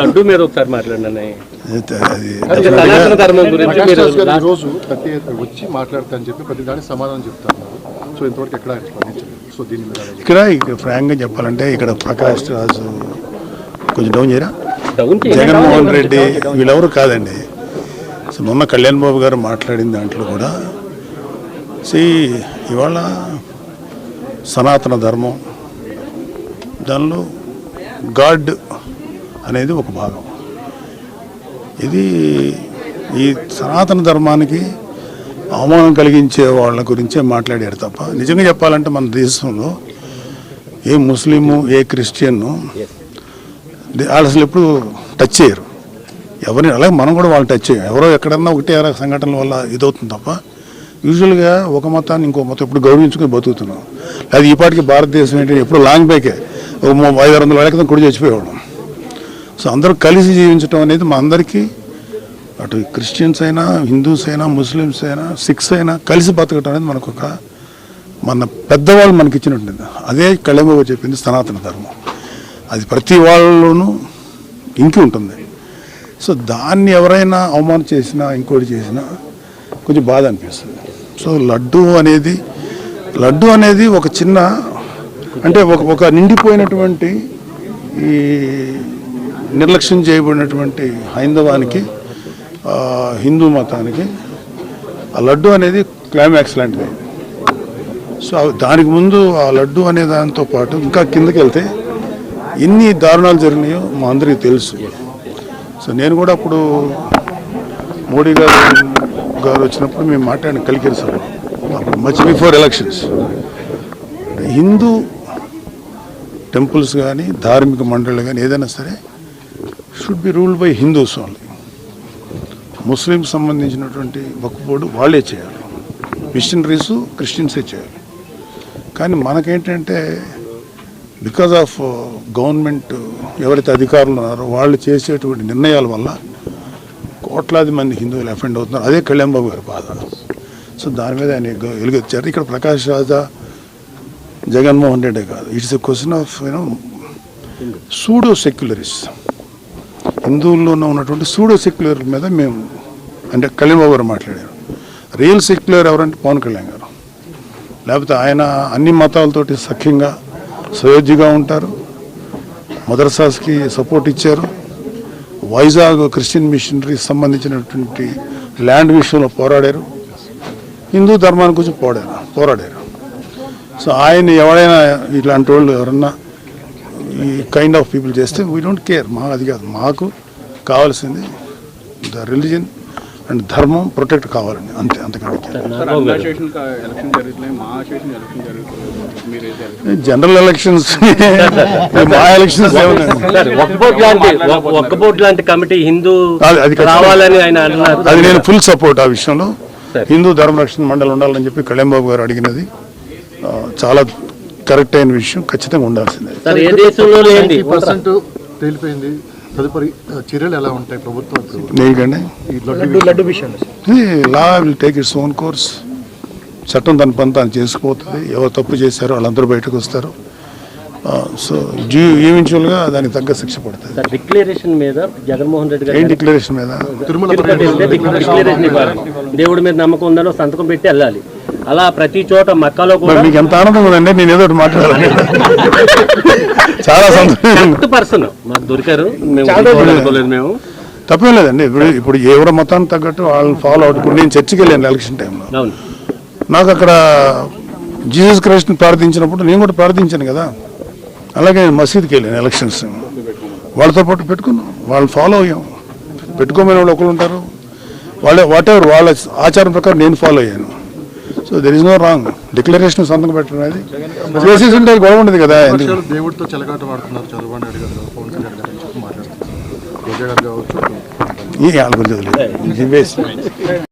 లడ్డు మీద ఒకసారి మాట్లాడండి సనాతన ధర్మం గురించి ప్రకాష్ మీరు రాజ్ థర్టీ వచ్చి మాట్లాడతా అని చెప్పి ప్రతి దానికి సమాధానం చెప్తారు. సో ఇంతవరకు ఎక్కడ సో దీని మీద. ఇక్కడ ఇక్కడ ఫ్రాంక్గా చెప్పాలంటే ఇక్కడ ప్రకాష్ రాజు కొంచెం డౌన్ చేయరా? డౌన్ జగన్మోహన్ రెడ్డి వీళ్ళెవరు కాదండి. సో మొన్న కళ్యాణ్ బాబు గారు మాట్లాడిన దాంట్లో కూడా సి ఇవాళ సనాతన ధర్మం దానిలో గాడ్ అనేది ఒక భాగం. ఇది ఈ సనాతన ధర్మానికి అవమానం కలిగించే వాళ్ళ గురించే మాట్లాడారు తప్ప నిజంగా చెప్పాలంటే మన దేశంలో ఏ ముస్లిము ఏ క్రిస్టియన్ను వాళ్ళు అసలు ఎప్పుడు టచ్ చేయరు. ఎవరిని అలాగే మనం కూడా వాళ్ళు టచ్ చేయం ఎవరో ఎక్కడన్నా ఒకటే ఎవరో సంఘటనల వల్ల ఇదవుతుంది తప్ప యూజువల్గా ఒక మతాన్ని ఇంకో మతం ఎప్పుడు గౌరవించుకొని బతుకుతున్నాం. అది ఈ పాటికి భారతదేశం ఏంటంటే ఎప్పుడు లాంగ్ బ్యాకే. ఒక ఐదు వందల వేల క్రితం కుడి చచ్చిపోయేవాళ్ళం. సో అందరూ కలిసి జీవించడం అనేది మా అందరికీ అటు క్రిస్టియన్స్ అయినా హిందూస్ అయినా ముస్లిమ్స్ అయినా సిక్స్ అయినా కలిసి బతకటం అనేది మనకు ఒక మన పెద్దవాళ్ళు మనకి ఇచ్చినట్టుంది అదే కళ్యాణబాబు చెప్పింది సనాతన ధర్మం. అది ప్రతి వాళ్ళలోనూ ఇంకి ఉంటుంది. సో దాన్ని ఎవరైనా అవమానం చేసినా ఇంకోటి చేసినా కొంచెం బాధ అనిపిస్తుంది. సో లడ్డు అనేది లడ్డు అనేది ఒక చిన్న అంటే ఒక ఒక నిండిపోయినటువంటి ఈ నిర్లక్ష్యం చేయబడినటువంటి హైందవానికి హిందూ మతానికి ఆ లడ్డు అనేది క్లైమాక్స్ లాంటిది. సో అవి- దానికి ముందు ఆ లడ్డు అనే దానితో పాటు ఇంకా కిందకి వెళ్తే ఎన్ని దారుణాలు జరిగినాయో మా అందరికీ తెలుసు. సో నేను కూడా అప్పుడు మోడీ గారు గారు వచ్చినప్పుడు మేము మాట్లాడిన కలికిరి సార్ అప్పుడు much before elections Hindu temples కానీ ధార్మిక మండళ్ళు కానీ ఏదైనా సరే should be ruled by Hindus only. ముస్లింకి సంబంధించినటువంటి వక్ఫ్ వాళ్ళే చేయాలి. మిషనరీస్ క్రిస్టియన్సే చేయాలి. కానీ మనకేంటంటే బికాజ్ ఆఫ్ గవర్నమెంట్ ఎవరైతే అధికారులు ఉన్నారో వాళ్ళు చేసేటువంటి నిర్ణయాల వల్ల కోట్లాది మంది హిందువులు అఫెండ్ అవుతున్నారు. అదే కళ్యాణ్ బాబు గారి బాధ. సో దాని మీద ఆయన వెలుగొచ్చారు ఇక్కడ ప్రకాష్ రాజా జగన్మోహన్ రెడ్డి కాదు. It's a question of you know pseudo secularist. హిందువుల్లోనే ఉన్నటువంటి సూడో సెక్యులర్ మీద మేము అంటే కళ్యాణ్ మాట్లాడారు. రియల్ సెక్యులర్ ఎవరంటే పవన్ కళ్యాణ్ గారు. లేకపోతే ఆయన అన్ని మతాలతోటి సఖ్యంగా సయోధ్యగా ఉంటారు. మదర్సాస్కి సపోర్ట్ ఇచ్చారు. వైజాగ్ క్రిస్టియన్ మిషనరీకి సంబంధించినటువంటి ల్యాండ్ విషయంలో పోరాడారు. హిందూ ధర్మాన్ని గురించి పోరాడారు పోరాడారు. సో ఆయన ఎవరైనా ఇట్లాంటి వాళ్ళు ఎవరన్నా ఈ కైండ్ ఆఫ్ పీపుల్ చేస్తే వీ డోంట్ కేర్ మా అది కాదు మాకు కావాల్సింది the religion and dharmam protect కావాలండి అంతే అంతకంటే జనరల్ ఎలక్షన్స్ మా ఎలక్షన్స్ ఒక్క లాంటి కమిటీ హిందూ అది- అది ఖచ్చితంగా. రావాలని ఆయన అన్నారు అది నేను ఫుల్ సపోర్ట్ ఆ విషయంలో. హిందూ ధర్మరక్షణ మండలి ఉండాలని చెప్పి కళ్యాణ్ గారు అడిగినది చాలా కరెక్ట్ అయిన విషయం ఖచ్చితంగా ఉండాల్సిందే. సార్ ఏ దేశంలో లేండి 90% తేలిపోయింది. తదుపరి చర్యలు ఎలా ఉంటాయి ప్రభుత్వం law will take its own course. చట్టం దాని పని తాను చేసుకుపోతుంది. ఎవరు తప్పు చేశారో వాళ్ళందరూ బయటకు వస్తారు. సో జీ ఈవెన్చువల్గా దానికి తగ్గ శిక్ష పడుతుంది. సార్ డిక్లరేషన్ మీద జగన్మోహన్ రెడ్డి ఏం గారు డిక్లరేషన్ మీద? తిరుమల తిరుపతి వెళ్తే డిక్లరేషన్ ఇవ్వాలి. దేవుడి మీద నమ్మకం ఉందని ఒక సంతకం పెట్టి వెళ్ళాలి. అలా ప్రతి చోట మక్కాలో కూడా మీకు ఎంత ఆనందం ఉందండి? నేను ఏదో ఒకటి మాట్లాడాలి. చాలా సంతోషం. పర్సన్ మాకు దొరికారు. మేము తప్పేం లేదండి. ఇప్పుడు ఇప్పుడు ఎవరి మతానికి తగ్గట్టు వాళ్ళని ఫాలో అవుట్ ఇప్పుడు నేను చర్చికి వెళ్ళాను ఎలక్షన్ టైంలో నాకు అక్కడ జీసస్ క్రైస్ట్ని ప్రార్థించినప్పుడు నేను కూడా ప్రార్థించాను కదా. అలాగే నేను మసీద్కి వెళ్ళాను ఎలక్షన్స్ వాళ్ళతో పాటు పెట్టుకున్నాం. వాళ్ళు ఫాలో అయ్యాం. పెట్టుకోమని వాళ్ళు ఒకరు ఉంటారు. వాళ్ళే వాట్ ఎవర్ వాళ్ళ ఆచారం ప్రకారం నేను ఫాలో అయ్యాను. So there is no wrong declaration సంతకం పెట్టడం అనేది చేసేసి ఉంటే గొడవ ఉండదు కదా దేవుడితో చెలగాట వాడుతున్నారు చంద్రబాబు నాయుడు గారు పవన్ కళ్యాణ్ గారు అని చెప్పి మాట్లాడుతున్నారు. రోజా గారు కావచ్చు ఈ వాళ్ళ గురించి.